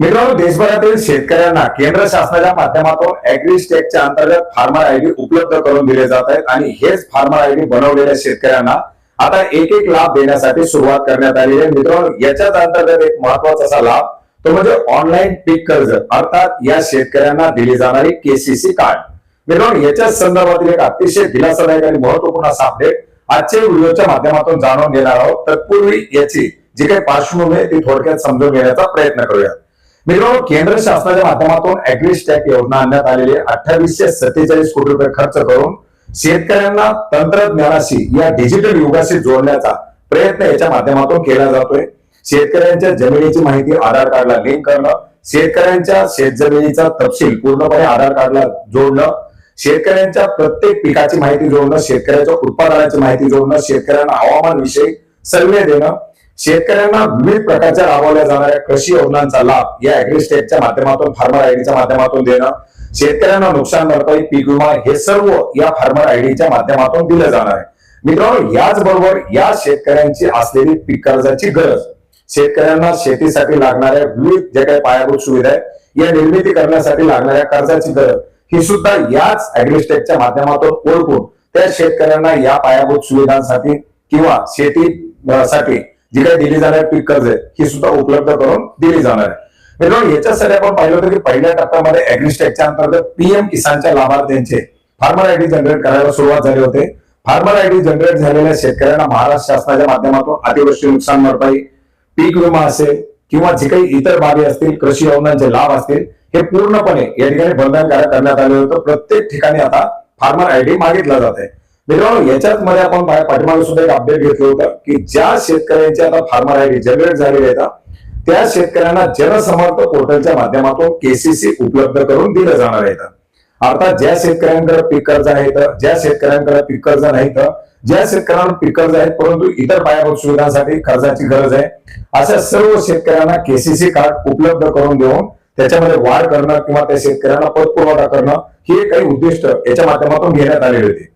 मित्रांनो देशभरातील शेतकऱ्यांना केंद्र शासनाच्या माध्यमातून अॅग्रिस्टेकच्या अंतर्गत फार्मर आयडी उपलब्ध करून दिले जात आहेत आणि हेच फार्मर आयडी बनवलेल्या शेतकऱ्यांना आता एक एक लाभ देण्यासाठी सुरुवात करण्यात आली आहे. मित्रांनो याच्याच अंतर्गत एक महत्त्वाचा असा लाभ तो म्हणजे ऑनलाईन पीक कर्ज अर्थात या शेतकऱ्यांना दिली जाणारी केसीसी कार्ड मित्रांनो याच्याच संदर्भातील एक अतिशय दिलासादायक आणि महत्त्वपूर्ण असा अपडेट आजच्या व्हिडिओच्या माध्यमातून जाणून घेणार आहोत. तत्पूर्वी याची जी काही पार्श्वभूमी आहे ती थोडक्यात समजून घेण्याचा प्रयत्न करूया. मित्रांनो केंद्र शासनाच्या माध्यमातून अॅग्रिस्टॅक योजना आणण्यात आलेली अठ्ठावीसशे सत्तेचाळीस कोटी रुपये खर्च करून शेतकऱ्यांना तंत्रज्ञानाशी या डिजिटल युगाशी जोडण्याचा प्रयत्न याच्या माध्यमातून केला जातोय. शेतकऱ्यांच्या जमिनीची माहिती आधार कार्डला लिंक करणं शेतकऱ्यांच्या शेतजमिनीचा तपशील पूर्णपणे आधार कार्डला जोडणं शेतकऱ्यांच्या प्रत्येक पिकाची माहिती जोडणं शेतकऱ्याच्या उत्पादनाची माहिती जोडणं शेतकऱ्यांना हवामान विषयी सर्वे देणं शेतकऱ्यांना विविध प्रकारच्या राबवल्या जाणाऱ्या कृषी योजनांचा लाभ या अॅग्रिस्टेटच्या माध्यमातून फार्मर आयडीच्या माध्यमातून देणं शेतकऱ्यांना नुकसान भरपाई पीक विमा हे सर्व या फार्मर आयडीच्या माध्यमातून दिलं जाणार आहे. मित्रांनो याचबरोबर या शेतकऱ्यांची असलेली पीक कर्जाची गरज शेतकऱ्यांना शेतीसाठी लागणाऱ्या विविध ज्या काही पायाभूत सुविधा आहेत या निर्मिती करण्यासाठी लागणाऱ्या कर्जाची गरज ही सुद्धा याच अॅग्रिस्टेकच्या माध्यमातून ओळखून त्या शेतकऱ्यांना या पायाभूत सुविधांसाठी किंवा शेतीसाठी जी काही दिली जाणारी पीक कर्ज आहे ही सुद्धा उपलब्ध करून दिली जाणार आहे. मित्रांनो याच्यासाठी आपण पाहिलं होतं की पहिल्या टप्प्यामध्ये अॅग्रिस्टेकच्या अंतर्गत पीएम किसानच्या लाभार्थ्यांचे फार्मर आयडी जनरेट करायला सुरुवात झाली होते. फार्मर आयडी जनरेट झालेल्या शेतकऱ्यांना महाराष्ट्र शासनाच्या माध्यमातून अतिवृष्टी नुकसान भरपाई पीक विमा असेल किंवा जे काही इतर बाबी असतील कृषी योजनांचे लाभ असतील हे पूर्णपणे या ठिकाणी बंधनकारक करण्यात आले होतं. प्रत्येक ठिकाणी आता फार्मर आयडी मागितला जात आहे. मित्रांनो याच्यात मध्ये आपण पा- पाठीमागे सुद्धा एक अपडेट घेतलं होतं की ज्या शेतकऱ्यांची आता फार्मर आयडी जनरेट झालेली आहेत त्या शेतकऱ्यांना जनसमर्थ पोर्टलच्या माध्यमातून केसीसी उपलब्ध करून दिलं जाणार आहे. अर्थात ज्या शेतकऱ्यांकडे पीक कर्ज आहेत ज्या शेतकऱ्यांकडे पीक कर्ज नाहीत ज्या शेतकऱ्यांना पीक कर्ज आहेत परंतु इतर पायाभूत सुविधांसाठी कर्जाची गरज आहे अशा सर्व शेतकऱ्यांना केसीसी कार्ड उपलब्ध करून देऊन त्याच्यामध्ये वाढ करणं किंवा त्या शेतकऱ्यांना पतपुरवठा करणं हे काही उद्दिष्ट याच्या माध्यमातून घेण्यात आलेले होते.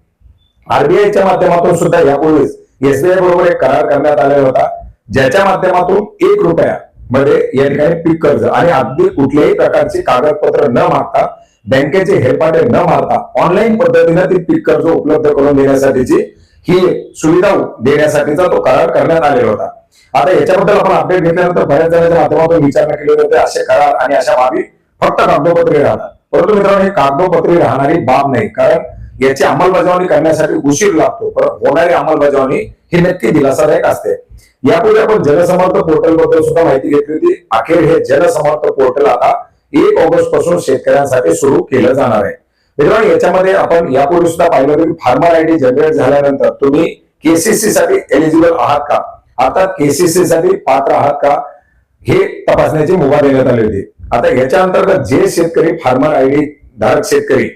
आरबीआयच्या माध्यमातून सुद्धा यापूर्वीच एसबीआय बरोबर एक करार करण्यात आलेला होता. ज्याच्या माध्यमातून एक रुपया मध्ये या ठिकाणी पीक कर्ज आणि अगदी कुठल्याही प्रकारची कागदपत्र न मागता बँकेचे हेरपाटे न मारता ऑनलाईन पद्धतीने ती पीक कर्ज उपलब्ध करून देण्यासाठीची ही सुविधा देण्यासाठीचा तो करार करण्यात आलेला होता. आता याच्याबद्दल आपण अपडेट घेतल्यानंतर बऱ्याच जणांच्या माध्यमातून विचारणा केली होती असे करार आणि अशा बाबी फक्त कागदोपत्री राहतात. परंतु मित्रांनो हे कागदोपत्री राहणारी बाब नाही. कारण याची अंमलबजावणी करण्यासाठी उशीर लागतो. पण होणारी अंमलबजावणी ही नक्की दिलासादायक असते. यापूर्वी आपण जनसमर्थ पोर्टलबद्दल सुद्धा माहिती घेतली होती. अखेर हे जनसमर्थ पोर्टल आता एक ऑगस्टपासून शेतकऱ्यांसाठी सुरू केलं जाणार आहे. मित्रांनो याच्यामध्ये आपण यापूर्वी सुद्धा पाहिलं होतं की फार्मर आयडी जनरेट झाल्यानंतर तुम्ही केसीसी साठी एलिजिबल आहात का? आता केसीसी साठी पात्र आहात का? हे तपासण्याची मुभा देण्यात आली होती. आता याच्या अंतर्गत जे शेतकरी फार्मर आयडी धारक शेतकरी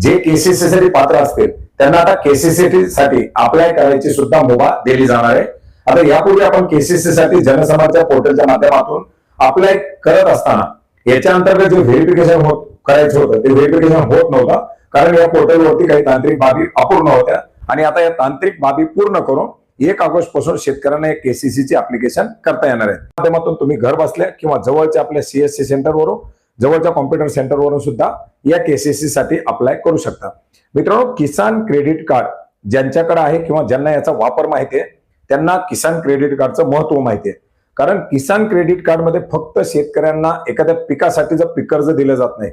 जे केसीसी साठी पात्र असतील त्यांना आता केसीसी साठी अप्लाय करायची सुद्धा मुभा दिली जाणार आहे. आता यापूर्वी आपण केसीसी साठी जनसमाजच्या पोर्टलच्या माध्यमातून अप्लाय करत असताना याच्या अंतर्गत जे व्हेरिफिकेशन होत करायचं होतं ते व्हेरिफिकेशन होत नव्हतं. कारण या पोर्टलवरती काही तांत्रिक बाबी अपूर्ण होत्या. आणि आता या तांत्रिक बाबी पूर्ण करून एक ऑगस्टपासून शेतकऱ्यांना एक केसीसी चे अप्लिकेशन करता येणार आहे. माध्यमातून तुम्ही घर बसल्या किंवा जवळच्या आपल्या सीएससी सेंटरवरून जवळच्या कॉम्प्युटर सेंटरवरून सुद्धा या केसीसी साठी अप्लाय करू शकता. मित्रांनो किसान क्रेडिट कार्ड ज्यांच्याकडे आहे किंवा ज्यांना याचा वापर माहिती आहे त्यांना किसान क्रेडिट कार्डचं महत्त्व माहिती आहे. कारण किसान क्रेडिट कार्डमध्ये फक्त शेतकऱ्यांना एखाद्या पिकासाठीचं पीक कर्ज दिलं जात नाही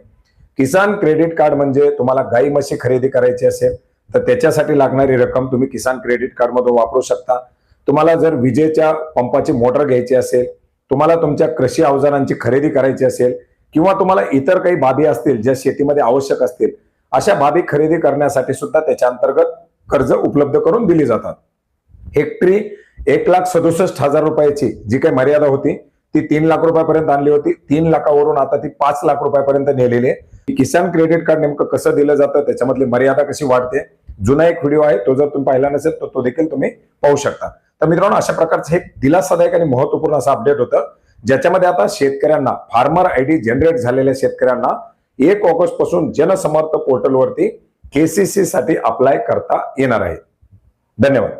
किसान क्रेडिट कार्ड म्हणजे तुम्हाला गाई म्हशी खरेदी करायची असेल तर त्याच्यासाठी लागणारी रक्कम तुम्ही किसान क्रेडिट कार्डमधून वापरू शकता. तुम्हाला जर विजेच्या पंपाची मोटर घ्यायची असेल तुम्हाला तुमच्या कृषी अवजारांची खरेदी करायची असेल किंवा तुम्हाला इतर काही बाबी असतील ज्या शेतीमध्ये आवश्यक असतील अशा बाबी खरेदी करण्यासाठी सुद्धा त्याच्या अंतर्गत कर्ज उपलब्ध करून दिली जातात. हेक्टरी एक लाख सदुसष्ट हजार रुपयाची जी काही मर्यादा होती ती तीन लाख रुपयापर्यंत आणली होती. तीन लाखावरून आता ती पाच लाख रुपयापर्यंत नेलेली आहे. किसान क्रेडिट कार्ड नेमकं कसं दिलं जातं त्याच्यामधली मर्यादा कशी वाढते जुना एक व्हिडिओ आहे तो जर तुम्ही पाहिला नसेल तर तो देखील तुम्ही पाहू शकता. तर मित्रांनो अशा प्रकारचं हे दिलासादायक आणि महत्त्वपूर्ण असं अपडेट होतं. ज्याच्यामध्ये आता शेतकऱ्यांना फार्मर आयडी जनरेट झालेल्या शेतकऱ्यांना एक ऑगस्टपासून जनसमर्थ पोर्टलवरती केसीसी साठी अप्लाय करता येणार आहे. धन्यवाद.